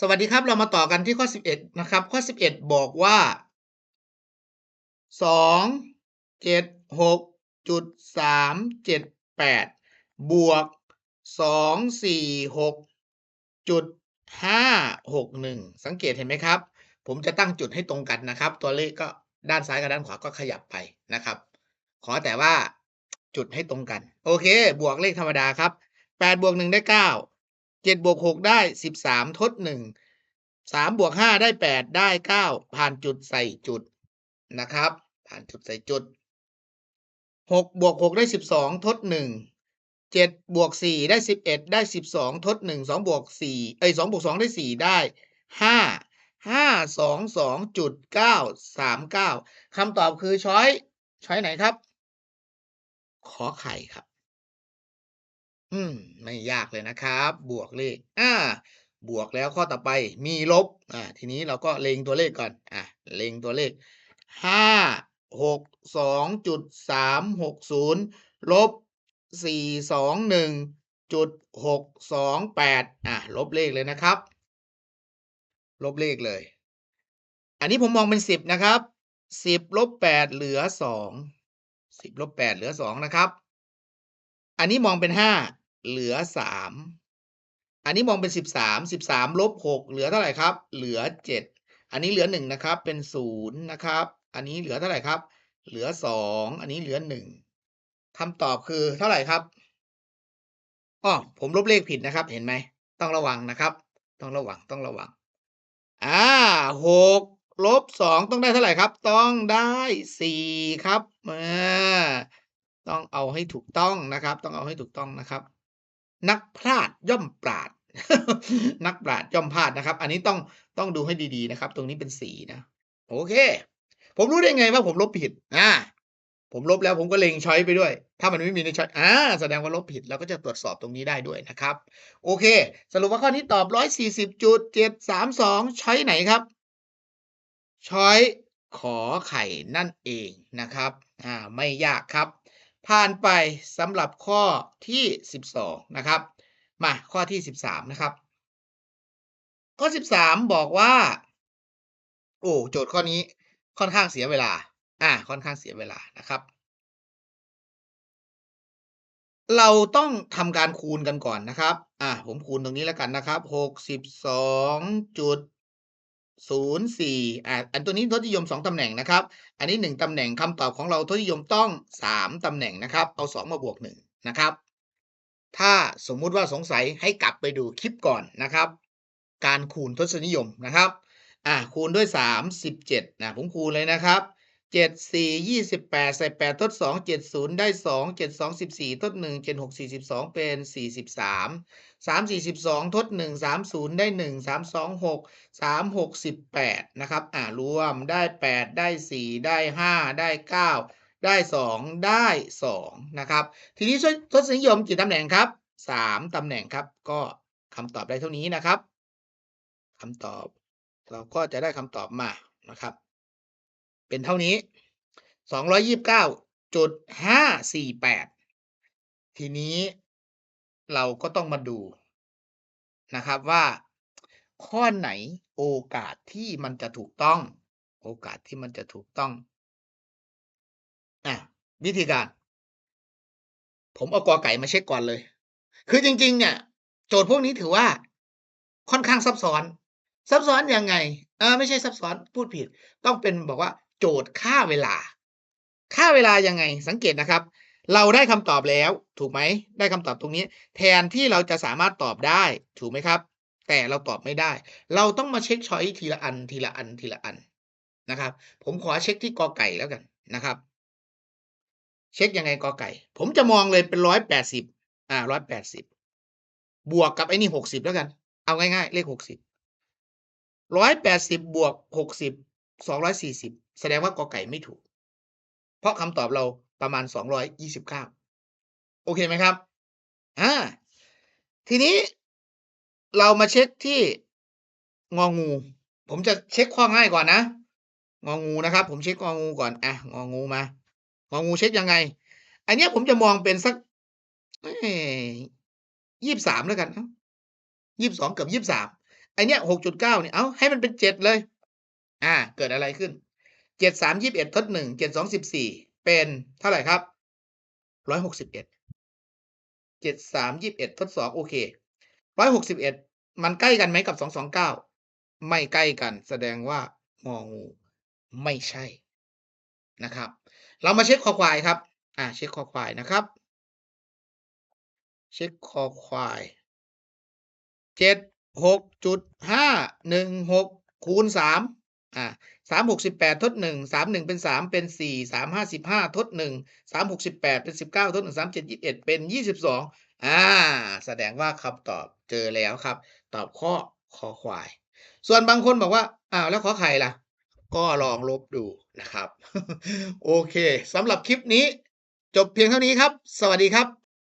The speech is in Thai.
สวัสดีครับ เรามาต่อกันที่ข้อ 11 นะครับ ข้อ 11 บอกว่า 2 7 6จุด3 7 8 บวก 2 4 6จุด5 6 1 สังเกตเห็นไหมครับ ผมจะตั้งจุดให้ตรงกันนะครับ ตัวเลขก็ด้านซ้ายกับด้านขวาก็ขยับไปนะครับ ขอแต่ว่าจุดให้ตรงกัน โอเค บวกเลขธรรมดาครับ 8 บวก 1 ได้ 9 เจ็ดบวกหกได้สิบสามทดหนึ่งสามบวกห้าได้แปดได้เก้าผ่านจุดใส่จุดนะครับ ผ่านจุดใส่จุดหกบวกหกได้สิบสองทดหนึ่งเจ็ดบวกสี่ได้สิบเอ็ดได้สิบสองทดหนึ่งสองบวกสี่เอ้ยสองบวกสองได้สี่ได้ห้าห้าสองสองจุดเก้าสามเก้าคำตอบคือช้อยช้อยไหนครับ ขอไข่ครับ อืม ไม่ยากเลยนะครับ บวกเลข อ่า บวกแล้วข้อต่อไปมีลบ อ่า ทีนี้เราก็เล็งตัวเลขก่อน อ่าเล็งตัวเลขห้าหกสองจุดสามหกศูนย์ลบสี่สองหนึ่งจุดหกสองแปดอ่าลบเลขเลยนะครับ ลบเลขเลย อันนี้ผมมองเป็นสิบนะครับสิบลบแปดเหลือสองสิบลบแปดเหลือสองนะครับ อันนี้มองเป็นห้าเหลือสามอันนี้มองเป็นสิบสามสิบสามลบหกเหลือเท่าไหร่ครับ เหลือเจ็ดอันนี้เหลือหนึ่งนะครับ เป็นศูนย์นะครับ อันนี้เหลือเท่าไหร่ครับ เหลือสองอันนี้เหลือหนึ่งคำตอบคือเท่าไหร่ครับอ้อผมลบเลขผิดนะครับ เห็นไหมต้องระวังนะครับ ต้องระวังต้องระวัง อ่าหกลบสองต้องได้เท่าไหร่ครับ ต้องได้สี่ครับอ่า ต้องเอาให้ถูกต้องนะครับ ต้องเอาให้ถูกต้องนะครับ นักพลาดย่อมปราด นักปราดย่อมพลาดนะครับ อันนี้ต้องต้องดูให้ดีๆนะครับ ตรงนี้เป็นสีนะ โอเค ผมรู้ได้ไงว่าผมลบผิดอ่าผมลบแล้วผมก็เล็งช้อยไปด้วย ถ้ามันไม่มีในช้อยอ่าแสดงว่าลบผิดเราก็จะตรวจสอบตรงนี้ได้ด้วยนะครับ โอเค สรุปว่าข้อนี้ตอบร้อยสี่สิบจุดเจ็ดสามสองช้อยไหนครับช้อยขอไข่นั่นเองนะครับ อ่า ไม่ยากครับ ผ่านไปสำหรับข้อที่สิบสองนะครับ มาข้อที่สิบสามนะครับ ข้อสิบสามบอกว่า โอ้โจทย์ข้อนี้ค่อนข้างเสียเวลา อ่า ค่อนข้างเสียเวลานะครับ เราต้องทำการคูณกันก่อนนะครับ อ่า ผมคูณตรงนี้แล้วกันนะครับหกสิบสองจุด ศูนย์สี่อ่าอันตัวนี้ทศนิยมสองตำแหน่งนะครับ อันนี้หนึ่งตำแหน่งคำตอบของเราทศนิยมต้องสามตำแหน่งนะครับ เอาสองมาบวกหนึ่งนะครับ ถ้าสมมุติว่าสงสัยให้กลับไปดูคลิปก่อนนะครับ การคูณทศนิยมนะครับ อ่าคูณด้วยสามสิบเจ็ดนะผมคูณเลยนะครับ เจ็ดสี่ยี่สิบแปดใส่แปดทดสองเจ็ดศูนย์ได้สองเจ็ดสองสิบสี่ทดหนึ่งเจ็ดหกสี่สิบสองเป็นสี่สิบสามสามสี่สิบสองทดหนึ่งสามศูนย์ได้หนึ่งสามสองหกสามหกสิบแปดนะครับอ่ารวมได้แปดได้สี่ได้ห้าได้เก้าได้สองได้สองนะครับ ทีนี้ทศนิยมกี่ตำแหน่งครับสามตำแหน่งครับ ก็คำตอบได้เท่านี้นะครับคำตอบเราก็จะได้คำตอบมานะครับ เป็นเท่านี้สองร้อยยิบเก้าจุดห้าสี่แปดทีนี้เราก็ต้องมาดูนะครับว่า ข้อไหนโอกาสที่มันจะถูกต้อง โอกาสที่มันจะถูกต้องอะวิธีการ ผมเอากอไก่มาเช็คก่อนเลย คือจริง ๆ เนี่ย โจทย์พวกนี้ถือว่า ค่อนข้างซับซ้อน ซับซ้อนยังไง เออไม่ใช่ซับซ้อนพูดผิด ต้องเป็นบอกว่า โจทย์ค่าเวลา ค่าเวลายังไงสังเกตนะครับ เราได้คำตอบแล้วถูกไหมได้คำตอบตรงนี้ แทนที่เราจะสามารถตอบได้ถูกไหมครับ แต่เราตอบไม่ได้ เราต้องมาเช็คช้อยทีละอันทีละอันทีละอันนะครับ ผมขอเช็คที่กอไก่แล้วกันนะครับ เช็คยังไงกอไก่ ผมจะมองเลยเป็นร้อยแปดสิบอ่าร้อยแปดสิบบวกกับไอ้นี่หกสิบแล้วกัน เอาง่ายๆ เลขหกสิบร้อยแปดสิบบวกหกสิบสองร้อยสี่สิบ แสดงว่ากอไก่ไม่ถูก เพราะคำตอบเราประมาณสองร้อยยี่สิบเก้าโอเคไหมครับ อ่า ทีนี้เรามาเช็คที่งองู ผมจะเช็คข้อง่ายก่อนนะ งองูนะครับ ผมเช็คงองูก่อน อะ งองูมา งองูเช็คยังไง อันนี้ผมจะมองเป็นสักยี่สิบสามแล้วกันยี่สิบสองเกือบยี่สิบสามอเนี้ยหกจุดเก้าเนี่ย เอาให้มันเป็นเจ็ดเลย อ่า เกิดอะไรขึ้น เจ็ดสามยี่สิบเอ็ดทดหนึ่งเจ็ดสองสิบสี่เป็นเท่าไหร่ครับร้อยหกสิบเอ็ดเจ็ดสามยี่สิบเอ็ดทดสองโอเคร้อยหกสิบเอ็ดมันใกล้กันไหมกับสองสองเก้าไม่ใกล้กัน แสดงว่างองูไม่ใช่นะครับ เรามาเช็คคอควายครับ อ่าเช็คคอควายนะครับ เช็คคอควายเจ็ดหกจุดห้าหนึ่งหกคูณสาม อ่าสามหกสิบแปดทดหนึ่งสามหนึ่งเป็นสามเป็นสี่สามห้าสิบห้าทดหนึ่งสามหกสิบแปดเป็นสิบเก้าทดหนึ่งสามเจ็ดยี่สิบเอ็ดเป็นยี่สิบสองอ่า แสดงว่าคำตอบเจอแล้วครับ ตอบข้อคอควาย ส่วนบางคนบอกว่าอ้าวแล้วขอไข่ล่ะ ก็ลองลบดูนะครับ โอเคสำหรับคลิปนี้ จบเพียงเท่านี้ครับ สวัสดีครับ